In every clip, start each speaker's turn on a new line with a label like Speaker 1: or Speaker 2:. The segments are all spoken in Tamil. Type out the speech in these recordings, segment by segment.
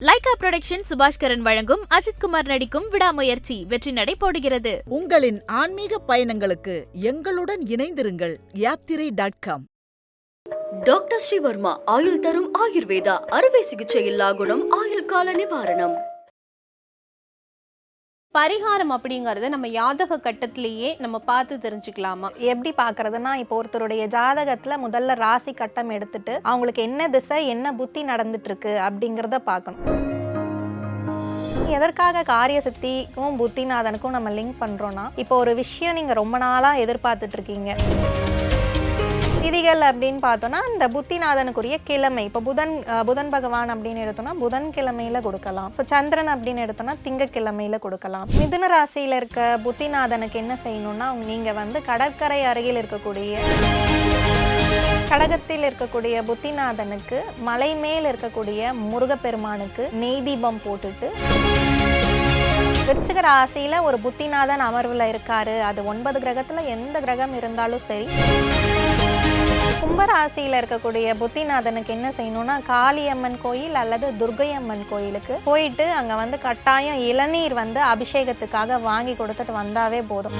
Speaker 1: லைகா புரொடக்ஷன் சுபாஷ்கரன் வழங்கும் அஜித்குமார் நடிக்கும் விடாமுயற்சி வெற்றி நடை போடுகிறது
Speaker 2: உங்களின் ஆன்மீக பயணங்களுக்கு எங்களுடன் இணைந்திருங்கள் யாத்திரை டாட் காம்
Speaker 3: டாக்டர் ஸ்ரீவர்மா ஆயுள் தரும் ஆயுர்வேதா அறுவை சிகிச்சை இல்லா குணம் ஆயுள் கால நிவாரணம்.
Speaker 4: பரிகாரம் அப்படிங்கறத நம்ம யாதக கட்டத்திலேயே நம்ம பார்த்து தெரிஞ்சுக்கலாமா?
Speaker 5: எப்படி பார்க்கறதுன்னா இப்போ ஒருத்தருடைய ஜாதகத்துல முதல்ல ராசி கட்டம் எடுத்துட்டு அவங்களுக்கு என்ன திசை என்ன புத்தி நடந்துட்டு இருக்கு அப்படிங்கிறத பார்க்கணும். எதற்காக காரிய சக்திக்கும் புத்திநாதனுக்கும் நம்ம லிங்க் பண்றோம்னா இப்போ ஒரு விஷயம் நீங்க ரொம்ப நாளா எதிர்பார்த்துட்டு இருக்கீங்க. விதிகள் அப்படின்னு பார்த்தோன்னா இந்த புத்திநாதனுக்குரிய கிழமை. இப்போ புதன் புதன் பகவான் அப்படின்னு எடுத்தோம்னா புதன் கிழமையில கொடுக்கலாம். ஸோ சந்திரன் அப்படின்னு எடுத்தோம்னா திங்கக்கிழமையில கொடுக்கலாம். மிதுன ராசியில இருக்க புத்திநாதனுக்கு என்ன செய்யணும்னா நீங்க வந்து கடற்கரை அருகில் இருக்கக்கூடிய கடகத்தில் இருக்கக்கூடிய புத்திநாதனுக்கு மலை மேல் இருக்கக்கூடிய முருகப்பெருமானுக்கு நெய் தீபம் போட்டுட்டு விருச்சிக ராசியில ஒரு புத்திநாதன் அமர்வுல இருக்காரு. அது ஒன்பது கிரகத்துல எந்த கிரகம் இருந்தாலும் சரி. கும்பராசியில் இருக்கக்கூடிய புத்திநாதனுக்கு என்ன செய்யணும்னா காளியம்மன் கோயில் அல்லது துர்கையம்மன் கோயிலுக்கு போயிட்டு அங்கே வந்து கட்டாயம் இளநீர் வந்து அபிஷேகத்துக்காக வாங்கி கொடுத்துட்டு வந்தாவே போதும்.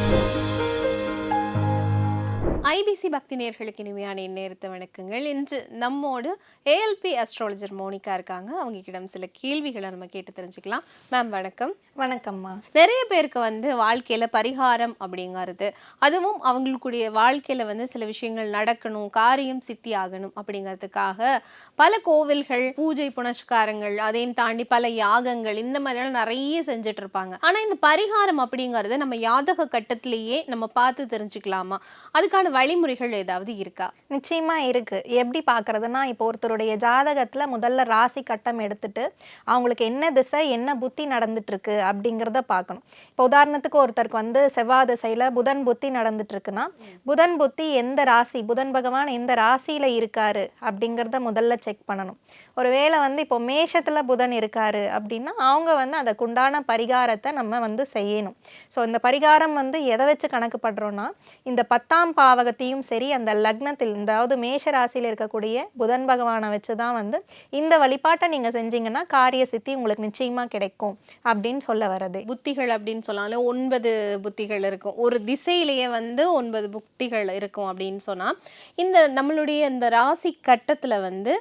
Speaker 4: ஐபிசி பக்தி நேர்களுக்கு இனிமையான நேரத்தை வணக்கங்கள். இன்று நம்மோடு ஏஎல்பி அஸ்ட்ராலஜர் மோனிகா இருக்காங்க. அவங்க கிட்ட சில கேள்விகளை நம்ம கேட்டு தெரிஞ்சுக்கலாம். மேம் வணக்கம்.
Speaker 5: வணக்கம்மா.
Speaker 4: நிறைய பேருக்கு வந்து வாழ்க்கையில பரிகாரம் அப்படிங்கிறது அதுவும் அவங்களுக்குடைய வாழ்க்கையில வந்து சில விஷயங்கள் நடக்கணும் காரியம் சித்தி ஆகணும் அப்படிங்கிறதுக்காக பல கோவில்கள் பூஜை புனஸ்காரங்கள் அதையும் தாண்டி பல யாகங்கள் இந்த மாதிரிலாம் நிறைய செஞ்சுட்டு இருப்பாங்க ஆனா இந்த பரிகாரம் அப்படிங்கறத நம்ம யாதக கட்டத்திலேயே நம்ம பார்த்து தெரிஞ்சுக்கலாமா? அதுக்கான வழிமுறைகள் ஏதாவது இருக்கா?
Speaker 5: நிச்சயமா இருக்கு. எப்படி பார்க்கறதுன்னா இப்போ ஒருத்தருடைய ஜாதகத்துல முதல்ல ராசி கட்டம் எடுத்துட்டு அவங்களுக்கு என்ன திசை என்ன புத்தி நடந்துட்டு இருக்கு அப்படிங்கிறத பார்க்கணும். இப்போ உதாரணத்துக்கு ஒருத்தருக்கு வந்து செவ்வாய் திசையில் புதன் புத்தி நடந்துட்டு இருக்குன்னா புதன் புத்தி எந்த ராசி புதன் பகவான் எந்த ராசியில் இருக்காரு அப்படிங்கிறத முதல்ல செக் பண்ணணும். ஒருவேளை வந்து இப்போ மேஷத்தில் புதன் இருக்காரு அப்படின்னா அவங்க வந்து அதற்குண்டான பரிகாரத்தை நம்ம வந்து செய்யணும். ஸோ இந்த பரிகாரம் வந்து எதை வச்சு கணக்குப்படுறோன்னா இந்த பத்தாம் பாவகத்தையும் சரி அந்த லக்னத்தில் அதாவது மேஷ ராசியில் இருக்கக்கூடிய புதன் பகவானை வச்சு தான் வந்து இந்த வழிபாட்டை நீங்கள் செஞ்சீங்கன்னா காரிய சித்தி உங்களுக்கு நிச்சயமாக கிடைக்கும் அப்படின்னு சொல்ல வர்றது.
Speaker 4: புத்திகள் அப்படின்னு சொன்னாலும் ஒன்பது புத்திகள் இருக்கும். ஒரு திசையிலேயே வந்து ஒன்பது புத்திகள் இருக்கும் அப்படின்னு சொன்னால் இந்த நம்மளுடைய இந்த ராசி கட்டத்தில் வந்து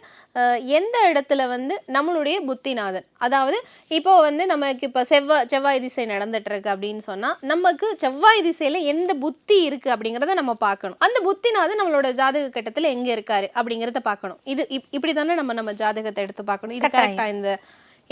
Speaker 4: எந்த இடத்துல வந்து நம்மளுடைய புத்திநாதன். அதாவது இப்போ வந்து நமக்கு இப்போ செவ்வாய் செவ்வாய் திசை நடந்துட்டு இருக்கு அப்படின்னு சொன்னா நமக்கு செவ்வாய் திசையில எந்த புத்தி இருக்கு அப்படிங்கிறத நம்ம பார்க்கணும். அந்த புத்திநாதன் நம்மளோட ஜாதக கட்டத்துல எங்க இருக்காரு அப்படிங்கிறத பார்க்கணும். இது இப்- இப்படி தானே நம்ம நம்ம ஜாதகத்தை எடுத்து பார்க்கணும். இது
Speaker 5: கட்டாயம்.
Speaker 4: கரெக்டா இந்த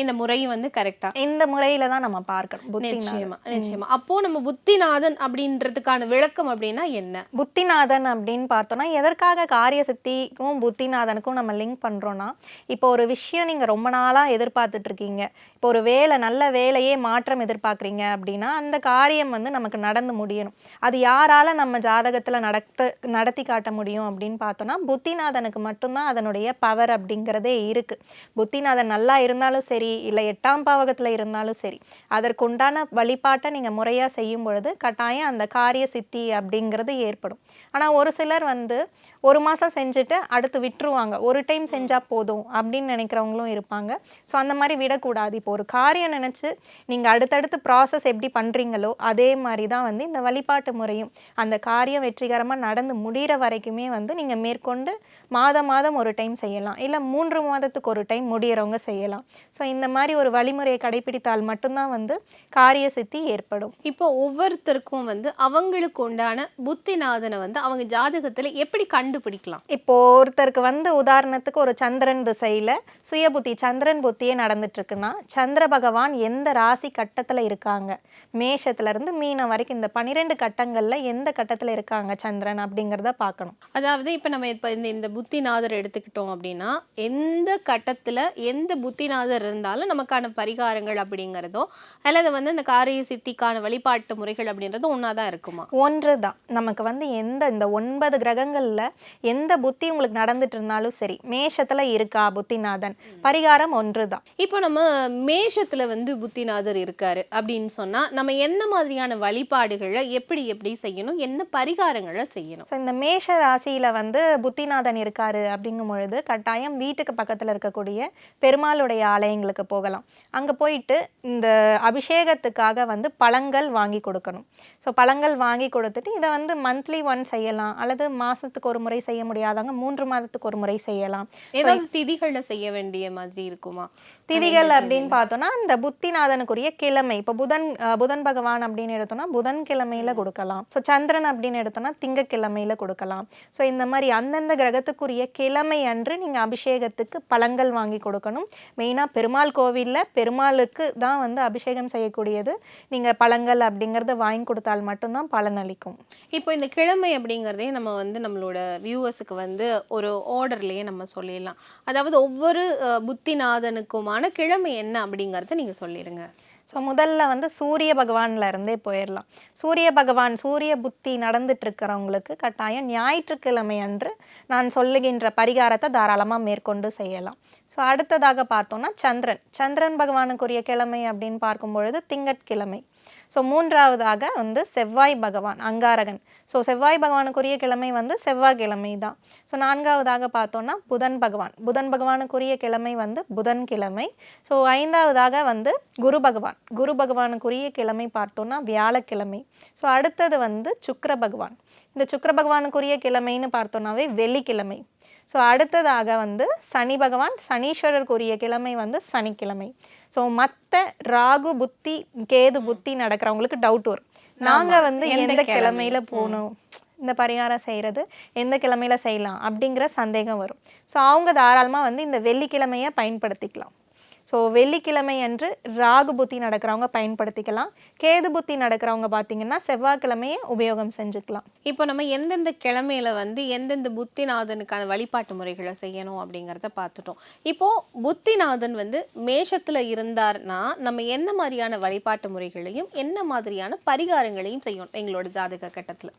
Speaker 4: இந்த முறை வந்து கரெக்டா
Speaker 5: இந்த முறையில தான் நம்ம பார்க்கணும். புத்திநாதன்.
Speaker 4: நிச்சயமா நிச்சயமா. அப்போ நம்ம புத்திநாதன் அப்படின்றதுக்கான விளக்கம் அப்படின்னா என்ன?
Speaker 5: புத்திநாதன் அப்படின்னு பார்த்தோம்னா எதற்காக காரிய சக்திக்கும் புத்திநாதனுக்கும் நம்ம லிங்க் பண்றோம்னா இப்போ ஒரு விஷயம் நீங்க ரொம்ப நாளா எதிர்பார்த்துட்டு இருக்கீங்க. இப்போ ஒரு வேலை நல்ல வேலையே மாற்றம் எதிர்பார்க்குறீங்க அப்படின்னா அந்த காரியம் வந்து நமக்கு நடந்து முடியணும். அது யாரால நம்ம ஜாதகத்துல நடத்த நடத்தி காட்ட முடியும் அப்படின்னு பார்த்தோம்னா புத்திநாதனுக்கு மட்டும்தான் அதனுடைய பவர் அப்படிங்கிறதே இருக்கு. புத்திநாதன் நல்லா இருந்தாலும் சரி இல்லை எட்டாம் பாவகத்தில் இருந்தாலும் சரி அதற்குண்டான வழிபாட்டை நீங்கள் முறையாக செய்யும் பொழுது கட்டாயம் அந்த காரிய சித்தி அப்படிங்கிறது ஏற்படும். ஆனால் ஒரு சிலர் வந்து ஒரு மாதம் செஞ்சுட்டு அடுத்து விட்டுருவாங்க. ஒரு டைம் செஞ்சால் போதும் அப்படின்னு நினைக்கிறவங்களும் இருப்பாங்க. ஸோ அந்த மாதிரி விடக்கூடாது. இப்போ ஒரு காரியம் நினச்சி நீங்கள் அடுத்தடுத்து ப்ராசஸ் எப்படி பண்ணுறீங்களோ அதே மாதிரி தான் வந்து இந்த வழிபாட்டு முறையும் அந்த காரியம் வெற்றிகரமாக நடந்து முடிகிற வரைக்குமே வந்து நீங்கள் மேற்கொண்டு மாதம் மாதம் ஒரு டைம் செய்யலாம். இல்லை மூன்று மாதத்துக்கு ஒரு டைம் முடிகிறவங்க செய்யலாம். ஸோ இந்த மாதிரி ஒரு வழிமுறையை கடைபிடித்தால் மட்டும்தான் வந்து காரிய சித்தி ஏற்படும்.
Speaker 4: இப்போ ஒவ்வொருத்தருக்கும் வந்து அவங்களுக்கு உண்டான புத்திநாதனை வந்து அவங்க ஜாதகத்துல எப்படி கண்டுபிடிக்கலாம்?
Speaker 5: இப்போ ஒருத்தருக்கு வந்து உதாரணத்துக்கு ஒரு சந்திரன் திசையில சுயபுத்தி சந்திரன் புத்தியே நடந்துட்டு இருக்குன்னா சந்திர பகவான் எந்த ராசி கட்டத்துல இருக்காங்க? மேஷத்துல இருந்து மீனம் வரைக்கும் இந்த பன்னிரெண்டு கட்டங்கள்ல எந்த கட்டத்துல இருக்காங்க சந்திரன் அப்படிங்கிறத பார்க்கணும்.
Speaker 4: அதாவது இப்போ நம்ம இப்போ இந்த இந்த புத்திநாதர் எடுத்துக்கிட்டோம் அப்படின்னா எந்த கட்டத்துல எந்த புத்திநாதர் இருந்தாலும் நமக்கான பரிகாரங்கள் அப்படிங்கிறதோ அல்லது வந்து இந்த காரிய சித்திக்கான வழிபாட்டு முறைகள் அப்படின்றதும் ஒன்னாதான் இருக்குமா?
Speaker 5: ஒன்று தான் நமக்கு வந்து எந்த இந்த ஒன்பது கிரகங்கள்ல எந்த புத்தி உங்களுக்கு நடந்துட்டு இருந்தாலும் சரி மேஷத்துல இருக்கா புத்திநாதன்? பரிகாரம் ஒன்று தான்
Speaker 4: இப்போ நம்ம மேஷத்துல வந்து புத்திநாதர் இருக்காரு அப்படின்னு சொன்னா நம்ம எந்த மாதிரியான வழிபாடுகளை எப்படி எப்படி செய்யணும்? என்ன பரிகாரங்களை செய்யணும்?
Speaker 5: ஸோ இந்த மேஷ ராசியில வந்து புத்திநாதன் இருக்காரு அப்படிங்கும் பொழுது கட்டாயம் வீட்டுக்கு பக்கத்துல இருக்கக்கூடிய பெருமாளுடைய ஆலயங்களுக்கு கோவில்களுக்கு போகலாம். அங்கே போயிட்டு இந்த அபிஷேகத்துக்காக வந்து பழங்கள் வாங்கி கொடுக்கணும். ஸோ பழங்கள் வாங்கி கொடுத்துட்டு இதை வந்து மந்த்லி ஒன் செய்யலாம். அல்லது மாதத்துக்கு ஒரு முறை செய்ய முடியாதவங்க மூன்று மாதத்துக்கு ஒரு முறை செய்யலாம்.
Speaker 4: ஏதாவது திதிகள்ல செய்ய வேண்டிய மாதிரி இருக்குமா?
Speaker 5: திதிகள் அப்படின்னு பார்த்தோம்னா இந்த புத்திநாதனுக்குரிய கிழமை. இப்போ புதன் புதன் பகவான் அப்படின்னு எடுத்தோம்னா புதன் கிழமையில கொடுக்கலாம். ஸோ சந்திரன் அப்படின்னு எடுத்தோம்னா திங்கக்கிழமையில கொடுக்கலாம். ஸோ இந்த மாதிரி அந்தந்த கிரகத்துக்குரிய கிழமை அன்று நீங்கள் அபிஷேகத்துக்கு பழங்கள் வாங்கி கொடுக்கணும். மெயினாக பெருமாள் கோவிலில் பெருமாளுக்கு தான் வந்து அபிஷேகம் செய்யக்கூடியது. நீங்கள் பழங்கள் அப்படிங்கிறத வாங்கி கொடுத்தால் மட்டும்தான் பலனளிக்கும்
Speaker 4: இப்போ இந்த கிழமை அப்படிங்கிறதே நம்ம வந்து நம்மளோட வியூவர்ஸுக்கு வந்து ஒரு ஆர்டர்லேயே நம்ம சொல்லிடலாம். அதாவது ஒவ்வொரு புத்திநாதனுக்குமான கிழமை என்ன அப்படிங்கிறத நீங்கள் சொல்லிடுங்க
Speaker 5: ஸோ முதல்ல வந்து சூரிய பகவான்ல இருந்தே போயிடலாம் சூரிய பகவான் சூரிய புத்தி நடந்துட்டு இருக்கிறவங்களுக்கு கட்டாயம் ஞாயிற்றுக்கிழமை அன்று நான் சொல்லுகின்ற பரிகாரத்தை தாராளமாக மேற்கொண்டு செய்யலாம். ஸோ அடுத்ததாக பார்த்தோம்னா சந்திரன். சந்திரன் பகவானுக்குரிய கிழமை அப்படின்னு பார்க்கும் பொழுது திங்கட்கிழமை. ஸோ மூன்றாவதாக வந்து செவ்வாய் பகவான் அங்காரகன். ஸோ செவ்வாய் பகவானுக்குரிய கிழமை வந்து செவ்வாய்க்கிழமை தான். ஸோ நான்காவதாக பார்த்தோன்னா புதன் பகவான். புதன் பகவானுக்குரிய கிழமை வந்து புதன் கிழமை. ஸோ ஐந்தாவதாக வந்து குரு பகவான். குரு பகவானுக்குரிய கிழமை பார்த்தோன்னா வியாழக்கிழமை. ஸோ அடுத்தது வந்து சுக்கிர பகவான். இந்த சுக்கர பகவானுக்குரிய கிழமைன்னு பார்த்தோன்னாவே வெள்ளிக்கிழமை. ஸோ அடுத்ததாக வந்து சனி பகவான் சனீஸ்வரருக்குரிய கிழமை வந்து சனிக்கிழமை. ஸோ மற்ற ராகு புத்தி கேது புத்தி நடக்கிறவங்களுக்கு டவுட் வரும். நாங்கள் வந்து
Speaker 4: எந்த
Speaker 5: எந்த
Speaker 4: கிழமை?
Speaker 5: கிழமையில போகணும்? இந்த பரிகாரம் செய்கிறது எந்த கிழமையில செய்யலாம்? அப்படிங்கிற சந்தேகம் வரும். ஸோ அவங்க தாராளமாக வந்து இந்த வெள்ளிக்கிழமையை பயன்படுத்திக்கலாம். ஸோ வெள்ளிக்கிழமை அன்று ராகு புத்தி நடக்கிறவங்க பயன்படுத்திக்கலாம். கேது புத்தி நடக்கிறவங்க பார்த்தீங்கன்னா செவ்வாய்க்கிழமையை உபயோகம் செஞ்சுக்கலாம்.
Speaker 4: இப்போ நம்ம எந்தெந்த கிழமையில வந்து எந்தெந்த புத்திநாதனுக்கான வழிபாட்டு முறைகளை செய்யணும் அப்படிங்கிறத பார்த்துட்டோம். இப்போ புத்திநாதன் வந்து மேஷத்தில் இருந்தார்னா நம்ம என்ன மாதிரியான வழிபாட்டு முறைகளையும் என்ன மாதிரியான பரிகாரங்களையும் செய்யணும் எங்களோட ஜாதக கட்டத்தில்?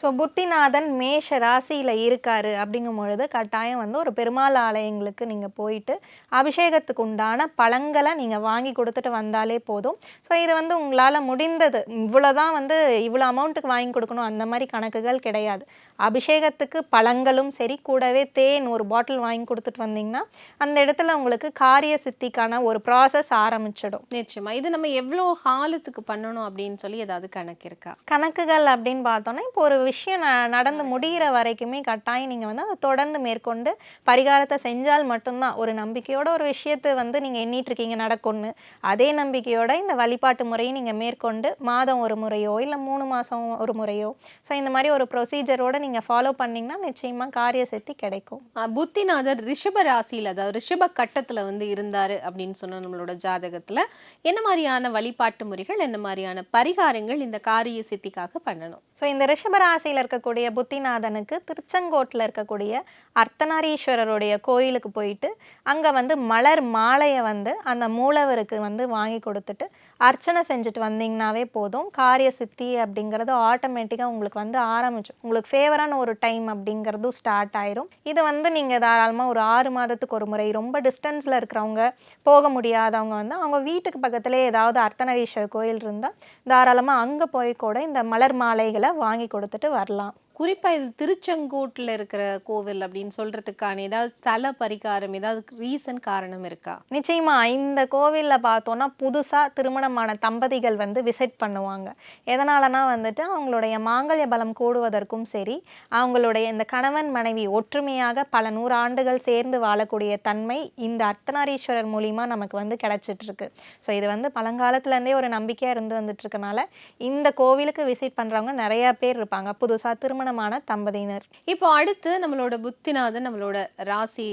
Speaker 5: ஸோ புத்திநாதன் மேஷ ராசியில் இருக்காரு அப்படிங்கும் பொழுது கட்டாயம் வந்து ஒரு பெருமாள் ஆலயங்களுக்கு நீங்கள் போயிட்டு அபிஷேகத்துக்கு உண்டான பழங்களை நீங்கள் வாங்கி கொடுத்துட்டு வந்தாலே போதும். ஸோ இது வந்து உங்களால் முடிந்தது. இவ்வளோ தான் வந்து இவ்வளோ அமௌண்ட்டுக்கு வாங்கி கொடுக்கணும். அந்த மாதிரி கணக்குகள் கிடையாது. அபிஷேகத்துக்கு பழங்களும் சரி கூடவே தேன் ஒரு பாட்டில் வாங்கி கொடுத்துட்டு வந்தீங்கன்னா அந்த இடத்துல உங்களுக்கு காரிய சித்திக்கான ஒரு ப்ராசஸ் ஆரம்பிச்சிடும்.
Speaker 4: நிச்சயமா. இது நம்ம எவ்வளோ காலத்துக்கு பண்ணணும் அப்படின்னு சொல்லி ஏதாவது கணக்கு இருக்கா?
Speaker 5: கணக்குகள் அப்படின்னு பார்த்தோன்னா இப்போ ஒரு விஷயம் நடந்து முடிகிற வரைக்குமே கட்டாயம் நீங்கள் வந்து அதை தொடர்ந்து மேற்கொண்டு பரிகாரத்தை செஞ்சால் மட்டும்தான். ஒரு நம்பிக்கையோட ஒரு விஷயத்தை வந்து நீங்கள் எண்ணிட்டு இருக்கீங்க நடக்கும்னு. அதே நம்பிக்கையோட இந்த வழிபாட்டு முறையை நீங்கள் மேற்கொண்டு மாதம் ஒரு முறையோ இல்லை மூணு மாதம் ஒரு முறையோ ஸோ இந்த மாதிரி ஒரு ப்ரொசீஜரோட நீங்கள் ஃபாலோ பண்ணிங்கன்னா நிச்சயமாக காரிய சித்தி கிடைக்கும்
Speaker 4: புத்திநாதர் ரிஷப ராசியில அதாவது ரிஷப கட்டத்துல வந்து இருந்தாரு அப்படின்னு சொன்ன நம்மளோட ஜாதகத்துல என்ன மாதிரியான வழிபாட்டு முறைகள் என்ன மாதிரியான பரிகாரங்கள் இந்த காரிய சித்திக்காக பண்ணணும்?
Speaker 5: ஸோ இந்த ரிஷபராசியில் இருக்கக்கூடிய புத்திநாதனுக்கு திருச்செங்கோட்டில் இருக்கக்கூடிய அர்த்தநாரீஸ்வரருடைய கோயிலுக்கு போயிட்டு அங்கே வந்து மலர் மாலையை வந்து அந்த மூலவருக்கு வந்து வாங்கி கொடுத்துட்டு அர்ச்சனை செஞ்சுட்டு வந்தீங்கனாவே போதும். காரிய சித்தி அப்படிங்கிறது ஆட்டோமேட்டிக்காக உங்களுக்கு வந்து ஆரம்பிச்சு உங்களுக்கு ஃபேவரான ஒரு டைம் அப்படிங்கிறதும் ஸ்டார்ட் ஆயிரும். இது வந்து நீங்கள் தாராளமாக ஒரு ஆறு மாதத்துக்கு ஒரு முறை ரொம்ப டிஸ்டன்ஸில் இருக்கிறவங்க போக முடியாதவங்க வந்து அவங்க வீட்டுக்கு பக்கத்துலேயே ஏதாவது அர்த்தநாரீஸ்வரர் கோயில் இருந்தால் தாராளமாக அங்கே போய் கூட இந்த மலர் மாலைகளை வாங்கி கொடுத்துட்டு வரலாம்.
Speaker 4: குறிப்பாக இது திருச்செங்கோட்டில் இருக்கிற கோவில் அப்படின்னு சொல்கிறதுக்கான ஏதாவது ஸ்தல பரிகாரம் ஏதாவது ரீசன் காரணம் இருக்கா?
Speaker 5: நிச்சயமாக இந்த கோவிலில் பார்த்தோன்னா புதுசாக திருமணமான தம்பதிகள் வந்து விசிட் பண்ணுவாங்க. எதனாலனா வந்துட்டு அவங்களுடைய மாங்கல்ய பலம் கூடுவதற்கும் சரி அவங்களுடைய இந்த கணவன் மனைவி ஒற்றுமையாக பல நூறு ஆண்டுகள் சேர்ந்து வாழக்கூடிய தன்மை இந்த அர்த்தநாரீஸ்வரர் மூலிமா நமக்கு வந்து கிடச்சிட்ருக்கு ஸோ இது வந்து பழங்காலத்துலேருந்தே ஒரு நம்பிக்கையாக இருந்து வந்துட்டு இருக்கனால இந்த கோவிலுக்கு விசிட் பண்ணுறவங்க நிறையா பேர் இருப்பாங்க. புதுசாக திருமணம் திருமணமான தம்பதியினர்.
Speaker 4: இப்போ அடுத்து நம்மளோட புத்திநாதன் நம்மளோட ராசி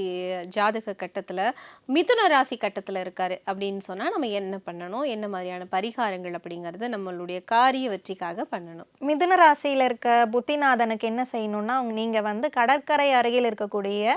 Speaker 4: ஜாதக கட்டத்துல மிதுன ராசி கட்டத்துல இருக்காரு அப்படின்னு சொன்னா நம்ம என்ன பண்ணணும்? என்ன மாதிரியான பரிகாரங்கள் அப்படிங்கறது நம்மளுடைய காரிய வெற்றிக்காக பண்ணணும்.
Speaker 5: மிதுன ராசியில் இருக்க புத்திநாதனுக்கு என்ன செய்யணும்னா நீங்கள் வந்து கடற்கரை அருகில் இருக்கக்கூடிய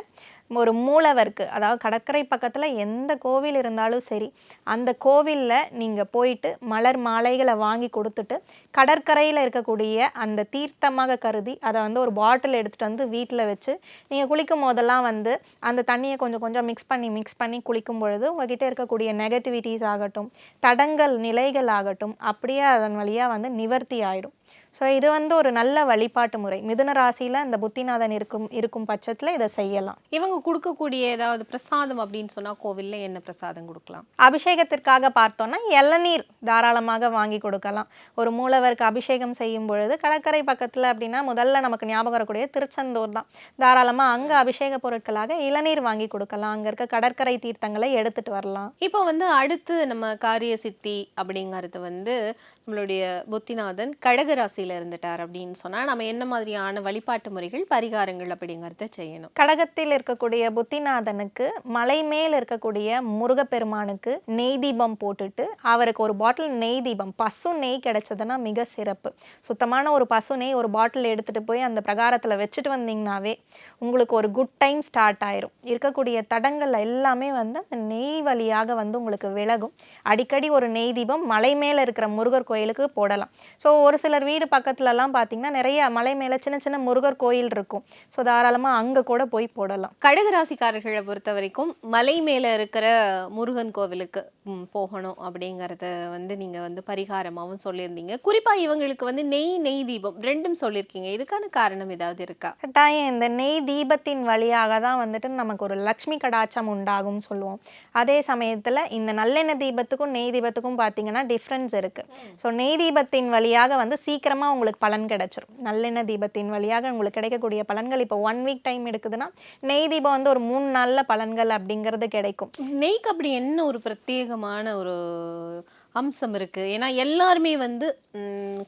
Speaker 5: ஒரு மூலவருக்கு அதாவது கடற்கரை பக்கத்தில் எந்த கோவில் இருந்தாலும் சரி அந்த கோவிலில் நீங்கள் போயிட்டு மலர் மாலைகளை வாங்கி கொடுத்துட்டு கடற்கரையில் இருக்கக்கூடிய அந்த தீர்த்தமாக கருதி அதை வந்து ஒரு பாட்டில் எடுத்துகிட்டு வந்து வீட்டில் வச்சு நீங்கள் குளிக்கும் போதெல்லாம் வந்து அந்த தண்ணியை கொஞ்சம் கொஞ்சம் மிக்ஸ் பண்ணி மிக்ஸ் பண்ணி குளிக்கும் பொழுது உங்ககிட்ட இருக்கக்கூடிய நெகட்டிவிட்டிஸ் ஆகட்டும் தடங்கள் நிலைகள் ஆகட்டும் அப்படியே அதன் வழியாக வந்து நிவர்த்தி ஆகிடும் ஸோ இது வந்து ஒரு நல்ல வழிபாட்டு முறை. மிதுன ராசியில் இந்த புத்திநாதன் இருக்கும் இருக்கும் பட்சத்தில் இதை செய்யலாம்.
Speaker 4: இவங்க கொடுக்கக்கூடிய ஏதாவது பிரசாதம் அப்படின்னு சொன்னா கோவில்ல என்ன பிரசாதம் கொடுக்கலாம்?
Speaker 5: அபிஷேகத்திற்காக பார்த்தோன்னா இளநீர் தாராளமாக வாங்கி கொடுக்கலாம். ஒரு மூலவருக்கு அபிஷேகம் செய்யும் பொழுது கடற்கரை பக்கத்தில் அப்படின்னா முதல்ல நமக்கு ஞாபகம் வரக்கூடிய திருச்செந்தூர் தான். தாராளமாக அங்கே அபிஷேக பொருட்களாக இளநீர் வாங்கி கொடுக்கலாம். அங்கே இருக்க கடற்கரை தீர்த்தங்களை எடுத்துட்டு வரலாம்.
Speaker 4: இப்போ வந்து அடுத்து நம்ம காரிய சித்தி அப்படிங்கிறது வந்து நம்மளுடைய புத்திநாதன் கடக ராசியில இருந்துட்டார் அப்படின்னு சொன்னா நம்ம என்ன மாதிரியான வழிபாட்டு முறைகள் பரிகாரங்கள் அப்படிங்கறத செய்யணும்.
Speaker 5: கடகத்தில் இருக்கக்கூடிய புத்திநாதனுக்கு மலை மேல் இருக்கக்கூடிய முருகப்பெருமானுக்கு நெய் தீபம் போட்டுட்டு அவருக்கு ஒரு பாட்டில் நெய் தீபம் பசு நெய் கிடைச்சதுன்னா மிக சிறப்பு. சுத்தமான ஒரு பசு நெய் ஒரு பாட்டில் எடுத்துட்டு போய் அந்த பிரகாரத்தில் வச்சுட்டு வந்தீங்கன்னாவே உங்களுக்கு ஒரு குட் டைம் ஸ்டார்ட் ஆயிரும். இருக்கக்கூடிய தடங்கள் எல்லாமே வந்து அந்த நெய் வழியாக வந்து உங்களுக்கு விலகும். அடிக்கடி ஒரு நெய் தீபம் மலை மேலே இருக்கிற முருகர் கோயில் கோயிலுக்கு போடலாம். ஸோ ஒரு சிலர் வீடு பக்கத்துலலாம் பார்த்தீங்கன்னா நிறைய மலை மேலே சின்ன சின்ன முருகர் கோயில் இருக்கும். ஸோ தாராளமாக அங்கே கூட போய் போடலாம்.
Speaker 4: கடகராசிக்காரர்களை பொறுத்த வரைக்கும் மலை மேல இருக்கிற முருகன் கோவிலுக்கு போகணும் அப்படிங்கறத வந்து நீங்க வந்து பரிகாரமாவும் சொல்லியிருந்தீங்க. குறிப்பா இவங்களுக்கு வந்து நெய் நெய் தீபம் ரெண்டும் சொல்லியிருக்கீங்க. இதுக்கான காரணம் ஏதாவது இருக்கா?
Speaker 5: கட்டாயம் இந்த நெய் தீபத்தின் வழியாக தான் வந்துட்டு நமக்கு ஒரு லக்ஷ்மி கடாட்சம் உண்டாகும் சொல்லுவோம். அதே சமயத்தில் இந்த நல்லெண்ணெய் தீபத்துக்கும் நெய் தீபத்துக்கும் பார்த்தீங்கன்னா டிஃப்ரென்ஸ் இருக்குது ஸோ நெய் தீபத்தின் வழியாக வந்து சீக்கிரமாக உங்களுக்கு பலன் கிடைச்சிரும். நல்லெண்ணெய் தீபத்தின் வழியாக உங்களுக்கு கிடைக்கக்கூடிய பலன்கள் இப்போ ஒன் வீக் டைம் எடுக்குதுன்னா நெய் தீபம் வந்து ஒரு மூணு நாளில் பலன்கள் அப்படிங்கிறது கிடைக்கும்.
Speaker 4: நெய்க்கு அப்படி என்ன ஒரு பிரத்யேகமான ஒரு அம்சம் இருக்குது ஏன்னா எல்லாருமே வந்து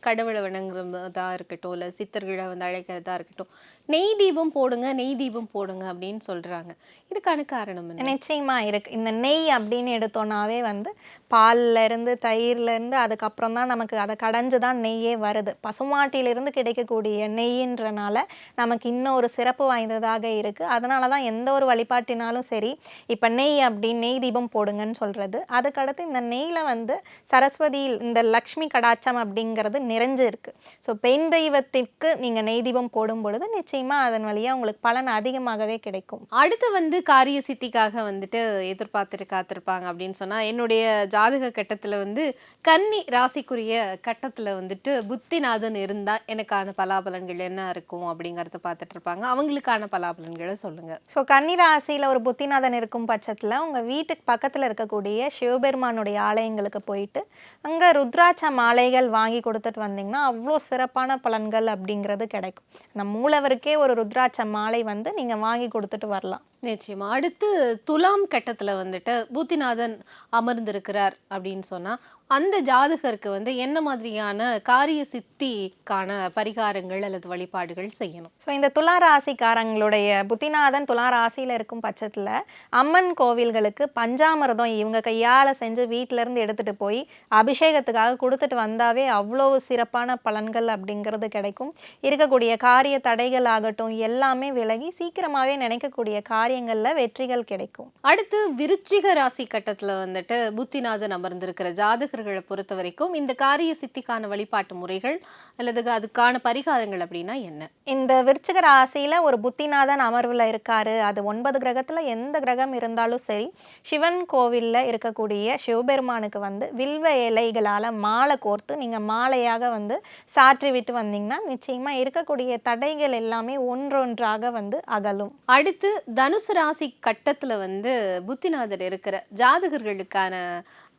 Speaker 4: கடவுளை வணங்குறதா இருக்கட்டும் இல்லை சித்தர்களை வந்து அழைக்கிறதா இருக்கட்டும் நெய் தீபம் போடுங்க நெய் தீபம் போடுங்க அப்படின்னு சொல்றாங்க. இதுக்கான காரணம் நிச்சயமாக
Speaker 5: நிச்சயமா இருக்கு. இந்த நெய் அப்படின்னு எடுத்தோன்னாவே வந்து பால்ல இருந்து தயிர்ல இருந்து அதுக்கப்புறம் தான் நமக்கு அதை கடைஞ்சு தான் நெய்யே வருது. பசுமாட்டிலிருந்து கிடைக்கக்கூடிய நெய்ன்றனால நமக்கு இன்னும் ஒரு சிறப்பு வாய்ந்ததாக இருக்கு. அதனால தான் எந்த ஒரு வழிபாட்டினாலும் சரி இப்போ நெய் அப்படின்னு நெய் தீபம் போடுங்கன்னு சொல்றது. அதுக்கடுத்து இந்த நெய்ல வந்து சரஸ்வதி இந்த லக்ஷ்மி கடாச்சம் அப்படிங்கிறது நிறைஞ்சு இருக்கு ஸோ பெண் தெய்வத்திற்கு நீங்க நெய் தீபம் போடும் பொழுது அதன் வழியா உங்களுக்கு பலன் அதிகமாகவே கிடைக்கும்.
Speaker 4: அடுத்து வந்து காரிய சித்திக்காக வந்துட்டு எதிர்பார்த்துட்டு காத்திருப்பாங்க அப்படின்னு சொன்னா என்னுடைய ஜாதக கட்டத்துல வந்து கன்னி ராசிக்குரிய கட்டத்துல வந்துட்டு புத்திநாதன் இருந்தா எனக்கான பலாபலன்கள் என்ன இருக்கும் அப்படிங்கறத பார்த்துட்டு இருப்பாங்க. அவங்களுக்கான பலாபலன்களை சொல்லுங்க.
Speaker 5: ஸோ கன்னிராசியில் ஒரு புத்திநாதன் இருக்கும் பட்சத்தில் உங்கள் வீட்டுக்கு பக்கத்தில் இருக்கக்கூடிய சிவபெருமானுடைய ஆலயங்களுக்கு போயிட்டு அங்கே ருத்ராட்ச மாலைகள் வாங்கி கொடுத்துட்டு வந்தீங்கன்னா அவ்வளோ சிறப்பான பலன்கள் அப்படிங்கிறது கிடைக்கும். அந்த மூலவருக்கே ஒரு ருத்ராட்ச மாலை வந்து நீங்கள் வாங்கி கொடுத்துட்டு வரலாம்.
Speaker 4: நிச்சயமா. அடுத்து துலாம் கட்டத்தில் வந்துட்டு பூத்திநாதன் அமர்ந்திருக்கிறார் அப்படின்னு சொன்னால் அந்த ஜாதகருக்கு வந்து என்ன மாதிரியான காரிய சித்திக்கான பரிகாரங்கள் அல்லது வழிபாடுகள் செய்யணும்?
Speaker 5: ஸோ இந்த துலா ராசிக்காரங்களுடைய புத்திநாதன் துலா ராசியில் இருக்கும் பட்சத்தில் அம்மன் கோவில்களுக்கு பஞ்சாமிரதம் இவங்க கையால் செஞ்சு வீட்டிலேருந்து இருந்து எடுத்துகிட்டு போய் அபிஷேகத்துக்காக கொடுத்துட்டு வந்தாவே அவ்வளோ சிறப்பான பலன்கள் அப்படிங்கிறது கிடைக்கும். இருக்கக்கூடிய காரிய தடைகள் ஆகட்டும் எல்லாமே விலகி சீக்கிரமாகவே நினைக்கக்கூடிய காரியங்களில் வெற்றிகள் கிடைக்கும்.
Speaker 4: அடுத்து விருச்சிக ராசி கட்டத்துல வந்துட்டு புத்திநாதன் அமர்ந்திருக்கிற ஜாதகர்களை பொறுத்த வரைக்கும் இந்த காரிய சித்திக்கான வழிபாட்டு முறைகள் அல்லது அதுக்கான பரிகாரங்கள் அப்படின்னா என்ன?
Speaker 5: இந்த விருச்சிக ராசியில் ஒரு புத்திநாதன் அமர்வில் இருக்காரு. அது ஒன்பது கிரகத்தில் எந்த கிரகம் இருந்தாலும் சரி சிவன் கோவிலில் இருக்கக்கூடிய சிவபெருமானுக்கு வந்து வில்வ இலைகளால் மாலை கோர்த்து நீங்கள் மாலையாக வந்து சாற்றி விட்டு வந்தீங்கன்னா நிச்சயமாக இருக்கக்கூடிய தடைகள் எல்லாமே ஒன்றொன்றாக வந்து அகலும்.
Speaker 4: அடுத்து தனுசு ராசி கட்டத்தில் வந்து புத்திநாதர் இருக்கிற ஜாதகர்களுக்கான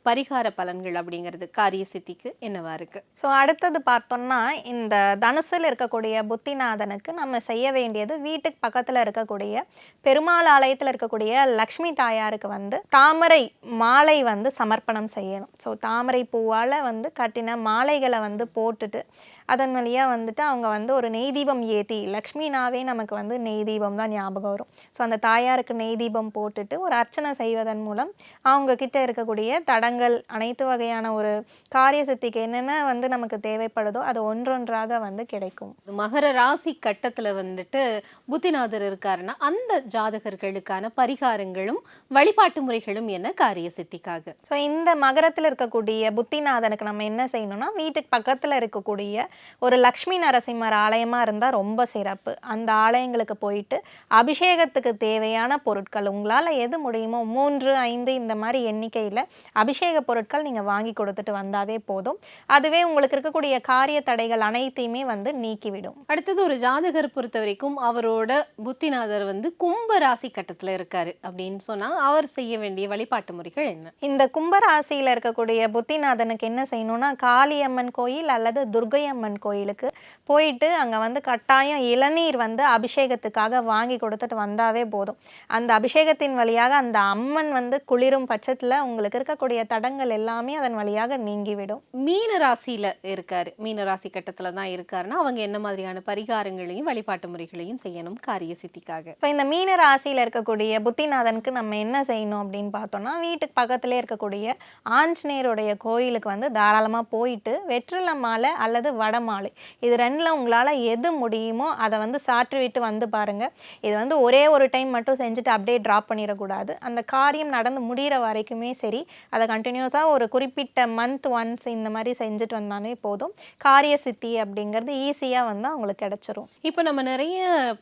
Speaker 4: பரிகார பலன்கள் அப்படிங்கிறது காரிய சித்திக்கு என்னவா இருக்கு?
Speaker 5: ஸோ அடுத்தது பார்த்தோம்னா இந்த தனுசில் இருக்கக்கூடிய புத்திநாதனுக்கு நம்ம செய்ய வேண்டியது வீட்டுக்கு பக்கத்தில் இருக்கக்கூடிய பெருமாள் ஆலயத்தில் இருக்கக்கூடிய லக்ஷ்மி தாயாருக்கு வந்து தாமரை மாலை வந்து சமர்ப்பணம் செய்யணும். ஸோ தாமரை பூவால் வந்து கட்டின மாலைகளை வந்து போட்டுட்டு அதன் வழியாக வந்துட்டு அவங்க வந்து ஒரு நெய் தீபம் ஏற்றி லக்ஷ்மினாவே நமக்கு வந்து நெய் தீபம் தான் ஞாபகம் வரும். ஸோ அந்த தாயாருக்கு நெய் தீபம் போட்டுட்டு ஒரு அர்ச்சனை செய்வதன் மூலம் அவங்க கிட்ட இருக்கக்கூடிய தடங்கள் அனைத்து வகையான ஒரு காரிய சித்திக்கு என்னென்ன வந்து நமக்கு தேவைப்படுதோ அது ஒன்றொன்றாக வந்து கிடைக்கும்.
Speaker 4: மகர ராசி கட்டத்துல வந்துட்டு புத்திநாதர் இருக்காருன்னா அந்த ஜாதகர்களுக்கான பரிகாரங்களும் வழிபாட்டு முறைகளும் என்ன காரிய சித்திக்காக?
Speaker 5: ஸோ இந்த மகரத்தில் இருக்கக்கூடிய புத்திநாதனுக்கு நம்ம என்ன செய்யணும்னா வீட்டுக்கு பக்கத்தில் இருக்கக்கூடிய ஒரு லக்ஷ்மி நரசிம்மர் ஆலயமாக இருந்தால் ரொம்ப சிறப்பு. அந்த ஆலயங்களுக்கு போயிட்டு அபிஷேகத்துக்கு தேவையான பொருட்கள் உங்களால் எது முடியுமோ மூன்று ஐந்து இந்த மாதிரி எண்ணிக்கையில் அபிஷேக பொருட்கள் நீங்கள் வாங்கி கொடுத்துட்டு வந்தாவே போதும். அதுவே உங்களுக்கு இருக்கக்கூடிய காரிய தடைகள் அனைத்தையுமே வந்து நீக்கிவிடும்.
Speaker 4: அடுத்தது ஒரு ஜாதகர் பொறுத்த வரைக்கும் அவரோட புத்திநாதர் வந்து கும்ப ராசி கட்டத்துல இருக்காரு அப்படின்னு சொன்னா அவர் செய்ய வேண்டிய வழிபாட்டு முறைகள் என்ன?
Speaker 5: இந்த கும்பராசியில் இருக்கக்கூடிய புத்திநாதனுக்கு என்ன செய்யணும்னா காளியம்மன் கோயில் அல்லது துர்க்கை அம்மன் கோயிலுக்கு போயிட்டு அங்கே வந்து கட்டாயம் இளநீர் வந்து அபிஷேகத்துக்காக வாங்கி கொடுத்துட்டு வந்தாவே போதும். அந்த அபிஷேகத்தின் வழியாக அந்த அம்மன் வந்து குளிரும் பட்சத்தில் உங்களுக்கு இருக்கக்கூடிய தடங்கள் எல்லாமே அதன் வழியாக நீங்கிவிடும்.
Speaker 4: மீன ராசியில இருக்காரு. மீன ராசி கட்டத்துல தான் இருக்காருன்னா அவங்க என்ன மாதிரியான பரிகாரங்களையும் வழிபாட்டு முறைகளையும் செய்யணும் காரிய சித்திக்காக?
Speaker 5: இப்போ இந்த மீன ராசியில் இருக்கக்கூடிய புத்திநாதனுக்கு நம்ம என்ன செய்யணும் அப்படின்னு பார்த்தோம்னா வீட்டுக்கு பக்கத்திலே இருக்கக்கூடிய ஆஞ்சநேயருடைய கோயிலுக்கு வந்து தாராளமாக போயிட்டு வெற்றிலை மாலை அல்லது வடை மாலை இது ரெண்டில் உங்களால் எது முடியுமோ அதை வந்து சாற்றி விட்டு வந்து பாருங்கள் இது வந்து ஒரே ஒரு டைம் மட்டும் செஞ்சுட்டு அப்படியே ட்ராப் பண்ணிடக்கூடாது. அந்த காரியம் நடந்து முடிகிற வரைக்குமே சரி அதை கண்டினியூஸாக ஒரு குறிப்பிட்ட மந்த் ஒன்ஸ் இந்த மாதிரி செஞ்சுட்டு வந்தாலே போதும். காரிய சித்தி அப்படிங்கிறது ஈஸியாக வந்து அவங்களுக்கு கிடச்சிரும்.
Speaker 4: இப்போ நம்ம நிறைய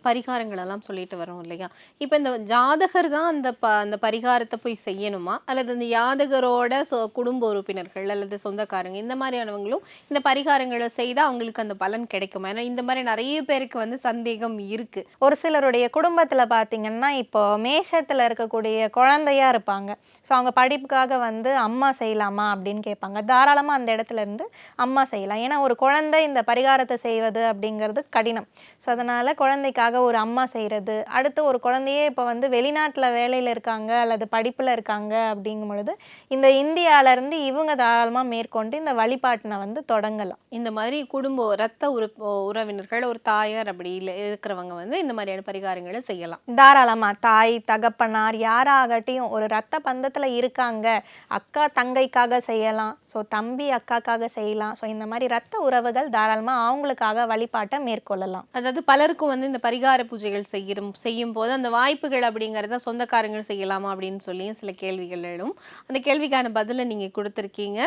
Speaker 4: பரிகாரங்கள் எல்லாம் சொல்லிட்டு வரோம் இல்லையா? இப்போ இந்த ஜாதகர் தான் அந்த ப அந்த பரிகாரத்தை போய் செய்யணுமா? அல்லது இந்த யாதகரோட சொ குடும்ப உறுப்பினர்கள் அல்லது சொந்தக்காரங்க இந்த மாதிரியானவங்களும் இந்த பரிகாரங்களை செய்தால் அவங்களுக்கு அந்த பலன் கிடைக்குமா? ஏன்னா இந்த மாதிரி நிறைய பேருக்கு வந்து சந்தேகம் இருக்கு.
Speaker 5: ஒரு சிலருடைய குடும்பத்தில் பார்த்தீங்கன்னா இப்போ மேஷத்தில் இருக்கக்கூடிய குழந்தையா இருப்பாங்க. ஸோ அவங்க படிப்புக்காக வந்து அம்மா செய்யலாமா அப்படின்னு கேட்பாங்க. தாராளமாக அந்த இடத்துல இருந்து அம்மா செய்யலாம். ஏன்னா ஒரு குழந்தை இந்த பரிகாரத்தை செய்வது அப்படிங்கிறது கடினம். ஸோ அதனால் குழந்தைக்காக ஒரு அம்மா செய்கிறது அடுத்து ஒரு குழந்தையே இப்போ வந்து வெளிநாட்டில் வேலையில் இருக்காங்க அல்லது படிப்பில் இருக்காங்க அப்படிங்கும் பொழுது இந்த இந்தியாவிலேருந்து இவங்க தாராளமாக மேற்கொண்டு இந்த வழிபாட்டினை வந்து தொடங்கலாம்.
Speaker 4: இந்த மாதிரி குடும்ப ரத்த உறு உறவினர்கள் ஒரு தாயார் அப்படி இல்லை இருக்கிறவங்க வந்து இந்த மாதிரியான பரிகாரங்களை செய்யலாம்.
Speaker 5: தாராளமாக தாய் தகப்பனார் யாராகட்டியும் ஒரு ரத்த பந்தத்தில் இருக்காங்க அக்கா தங்கைக்காக செய்யலாம் ஸோ தம்பி அக்காக்காக செய்யலாம் ஸோ இந்த மாதிரி ரத்த உறவுகள் தாராளமாக அவங்களுக்காக வழிபாட்டை மேற்கொள்ளலாம்.
Speaker 4: அதாவது பலருக்கும் வந்து இந்த பரிகார பூஜைகள் செய்யும் செய்யும் போது அந்த வாய்ப்புகள் அப்படிங்கிறத சொந்தக்காரங்கள் செய்யலாமா அப்படின்னு சொல்லி சில கேள்விகள் எழும். அந்த கேள்விக்கான பதிலை நீங்கள் கொடுத்துருக்கீங்க.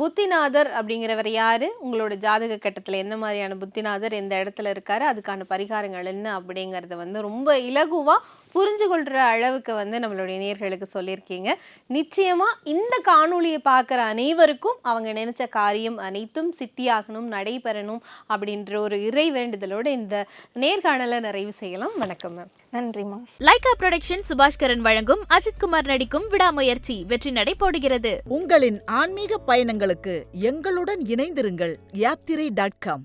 Speaker 4: புத்திநாதர் அப்படிங்கிறவர் யாரு? உங்களோட ஜாதக கட்டத்தில் என்ன மாதிரியான புத்திநாதர் எந்த இடத்துல இருக்காரு அதுக்கான பரிகாரங்கள் என்ன அப்படிங்கிறத வந்து ரொம்ப இலகுவாக புரிஞ்சு கொள்கிற அளவுக்கு வந்து நம்மளுடைய நேர்களுக்கு சொல்லியிருக்கீங்க. நிச்சயமாக இந்த காணொளியை பார்க்குற அனைவருக்கும் அவங்க நினைச்ச காரியம் அனைத்தும் சித்தியாகணும் நடைபெறணும் அப்படின்ற ஒரு இறை வேண்டுதலோடு இந்த நேர்காணலை நிறைவு செய்யலாம். வணக்கம் மேம்.
Speaker 5: நன்றிம்மா
Speaker 1: லைகா புரொடக்ஷன் சுபாஷ்கரன் வழங்கும் அஜித் குமார் நடிக்கும் விடாமுயற்சி வெற்றி நடை போடுகிறது
Speaker 2: உங்களின் ஆன்மீக பயணங்களுக்கு எங்களுடன் இணைந்திருங்கள். யாத்திரை டாட் காம்.